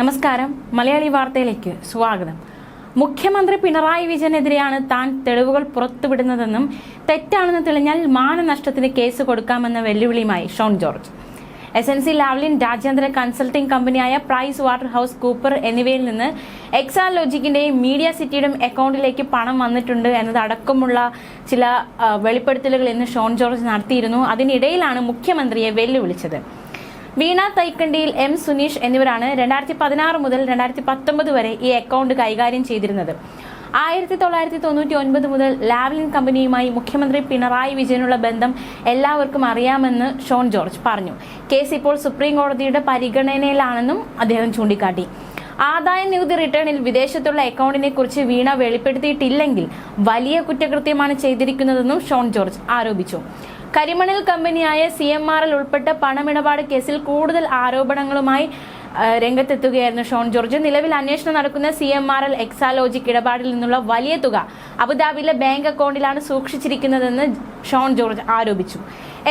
നമസ്കാരം. മലയാളി വാർത്തയിലേക്ക് സ്വാഗതം. മുഖ്യമന്ത്രി പിണറായി വിജയനെതിരെയാണ് താൻ തെളിവുകൾ പുറത്തുവിടുന്നതെന്നും തെറ്റാണെന്ന് തെളിഞ്ഞാൽ മാനനഷ്ടത്തിന് കേസ് കൊടുക്കാമെന്ന വെല്ലുവിളിയുമായി Shone George. S N C Lavalin രാജ്യാന്തര കൺസൾട്ടിംഗ് കമ്പനിയായ പ്രൈസ് വാട്ടർ ഹൗസ് കൂപ്പർ എന്നിവയിൽ നിന്ന് എക്സാലോജിക്കിന്റെയും മീഡിയ സിറ്റിയുടെയും അക്കൗണ്ടിലേക്ക് പണം വന്നിട്ടുണ്ട് എന്നതടക്കമുള്ള ചില വെളിപ്പെടുത്തലുകൾ ഇന്ന് ഷോൺ ജോർജ് നടത്തിയിരുന്നു. അതിനിടയിലാണ് മുഖ്യമന്ത്രിയെ വെല്ലുവിളിച്ചത്. വീണ തൈക്കണ്ടിയിൽ എം സുനീഷ് എന്നിവരാണ് രണ്ടായിരത്തി പതിനാറ് മുതൽ രണ്ടായിരത്തി പത്തൊമ്പത് വരെ ഈ അക്കൗണ്ട് കൈകാര്യം ചെയ്തിരുന്നത്. ആയിരത്തി തൊള്ളായിരത്തി തൊണ്ണൂറ്റി ഒൻപത് മുതൽ ലാവ്ലിൻ കമ്പനിയുമായി മുഖ്യമന്ത്രി പിണറായി വിജയനുള്ള ബന്ധം എല്ലാവർക്കും അറിയാമെന്ന് ഷോൺ ജോർജ് പറഞ്ഞു. കേസ് ഇപ്പോൾ സുപ്രീം കോടതിയുടെ പരിഗണനയിലാണെന്നും അദ്ദേഹം ചൂണ്ടിക്കാട്ടി. ആദായ നികുതി റിട്ടേണിൽ വിദേശത്തുള്ള അക്കൗണ്ടിനെ കുറിച്ച് വീണ വെളിപ്പെടുത്തിയിട്ടില്ലെങ്കിൽ വലിയ കുറ്റകൃത്യമാണ് ചെയ്തിരിക്കുന്നതെന്നും ഷോൺ ജോർജ് ആരോപിച്ചു. കരിമണൽ കമ്പനിയായ സി എം ആർ എൽ ഉൾപ്പെട്ട പണമിടപാട് കേസിൽ കൂടുതൽ ആരോപണങ്ങളുമായി രംഗത്തെത്തുകയായിരുന്നു ഷോൺ ജോർജ്. നിലവിൽ അന്വേഷണം നടക്കുന്ന C M R L Exalogic ഇടപാടിൽ നിന്നുള്ള വലിയ തുക അബുദാബിയിലെ ബാങ്ക് അക്കൗണ്ടിലാണ് സൂക്ഷിച്ചിരിക്കുന്നതെന്ന് ഷോൺ ജോർജ് ആരോപിച്ചു.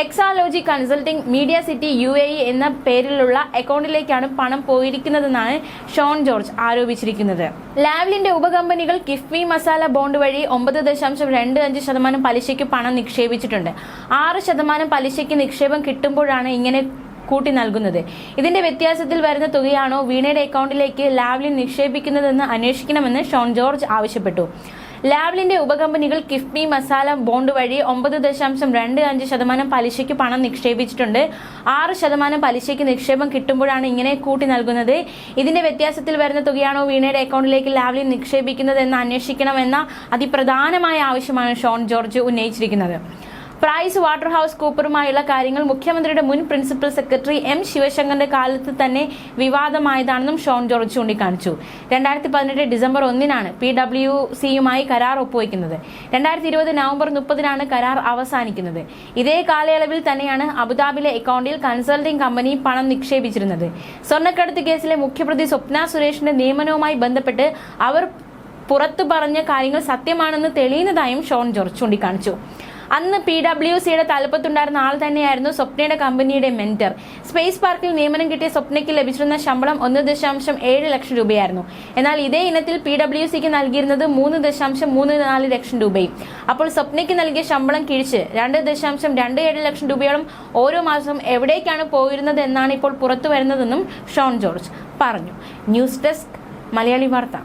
Exalogic consulting media city U A എന്ന പേരിലുള്ള അക്കൗണ്ടിലേക്കാണ് പണം പോയിരിക്കുന്നതെന്നാണ് ഷോൺ ജോർജ് ആരോപിച്ചിരിക്കുന്നത്. ലാവ്ലിന്റെ ഉപകമ്പനികൾ കിഫ്ബി മസാല ബോണ്ട് വഴി ഒമ്പത് ദശാംശം രണ്ട് അഞ്ച് ശതമാനം പലിശയ്ക്ക് പണം നിക്ഷേപിച്ചിട്ടുണ്ട്. ആറ് ശതമാനം പലിശയ്ക്ക് നിക്ഷേപം കിട്ടുമ്പോഴാണ് ഇങ്ങനെ കൂട്ടി നൽകുന്നത്. ഇതിന്റെ വ്യത്യാസത്തിൽ വരുന്ന തുകയാണോ വീണയുടെ അക്കൗണ്ടിലേക്ക് ലാവ്ലിൻ നിക്ഷേപിക്കുന്നതെന്ന് അന്വേഷിക്കണമെന്ന് ഷോൺ ജോർജ് ആവശ്യപ്പെട്ടു. ലാവ്ലിന്റെ ഉപകമ്പനികൾ കിഫ്ബി മസാല ബോണ്ട് വഴി ഒമ്പത് ദശാംശം രണ്ട് അഞ്ച് ശതമാനം പലിശയ്ക്ക് പണം നിക്ഷേപിച്ചിട്ടുണ്ട്. ആറ് ശതമാനം പലിശയ്ക്ക് നിക്ഷേപം കിട്ടുമ്പോഴാണ് ഇങ്ങനെ കൂട്ടി നൽകുന്നത്. ഇതിന്റെ വ്യത്യാസത്തിൽ വരുന്ന തുകയാണോ വീണയുടെ അക്കൗണ്ടിലേക്ക് ലാവ്ലിൻ നിക്ഷേപിക്കുന്നതെന്ന് അന്വേഷിക്കണമെന്ന അതിപ്രധാനമായ ആവശ്യമാണ് ഷോൺ ജോർജ് ഉന്നയിച്ചിരിക്കുന്നത്. പ്രൈസ് വാട്ടർ ഹൗസ് കൂപ്പറുമായുള്ള കാര്യങ്ങൾ മുഖ്യമന്ത്രിയുടെ മുൻ പ്രിൻസിപ്പൽ സെക്രട്ടറി എം ശിവശങ്കറിന്റെ കാലത്ത് തന്നെ വിവാദമായതാണെന്നും ഷോൺ ജോർജ് ചൂണ്ടിക്കാണിച്ചു. രണ്ടായിരത്തി പതിനെട്ട് ഡിസംബർ ഒന്നിനാണ് പി ഡബ്ല്യു സിയുമായി കരാർ ഒപ്പുവയ്ക്കുന്നത് രണ്ടായിരത്തി ഇരുപത് നവംബർ മുപ്പതിനാണ് കരാർ അവസാനിക്കുന്നത്. ഇതേ കാലയളവിൽ തന്നെയാണ് അബുദാബിയിലെ അക്കൗണ്ടിൽ കൺസൾട്ടിംഗ് കമ്പനി പണം നിക്ഷേപിച്ചിരുന്നത്. സ്വർണക്കടത്ത് കേസിലെ മുഖ്യപ്രതി സ്വപ്ന സുരേഷിന്റെ നിയമനവുമായി ബന്ധപ്പെട്ട് അവർ പുറത്തു പറഞ്ഞ കാര്യങ്ങൾ സത്യമാണെന്ന് തെളിയുന്നതായും ഷോൺ ജോർജ് ചൂണ്ടിക്കാണിച്ചു. അന്ന് പി ഡബ്ല്യു സിയുടെ തലപ്പത്തുണ്ടായിരുന്ന ആൾ തന്നെയായിരുന്നു സ്വപ്നയുടെ കമ്പനിയുടെ മെന്റർ സ്പേസ് പാർക്കിൽ നിയമനം കിട്ടിയ സ്വപ്നയ്ക്ക് ലഭിച്ചിരുന്ന ശമ്പളം ഒന്ന് ദശാംശം ഏഴ് ലക്ഷം രൂപയായിരുന്നു. എന്നാൽ ഇതേ ഇനത്തിൽ പി ഡബ്ല്യു സിക്ക് നൽകിയിരുന്നത് മൂന്ന് ദശാംശം മൂന്ന് നാല് ലക്ഷം രൂപയും. അപ്പോൾ സ്വപ്നയ്ക്ക് നൽകിയ ശമ്പളം കിഴിച്ച് രണ്ട് ദശാംശം രണ്ട് ഏഴ് ലക്ഷം രൂപയോളം ഓരോ മാസം എവിടേക്കാണ് പോയിരുന്നത് എന്നാണ് ഇപ്പോൾ പുറത്തു വരുന്നതെന്നും ഷോൺ ജോർജ് പറഞ്ഞു. ന്യൂസ് ഡെസ്ക് മലയാളി വാർത്ത.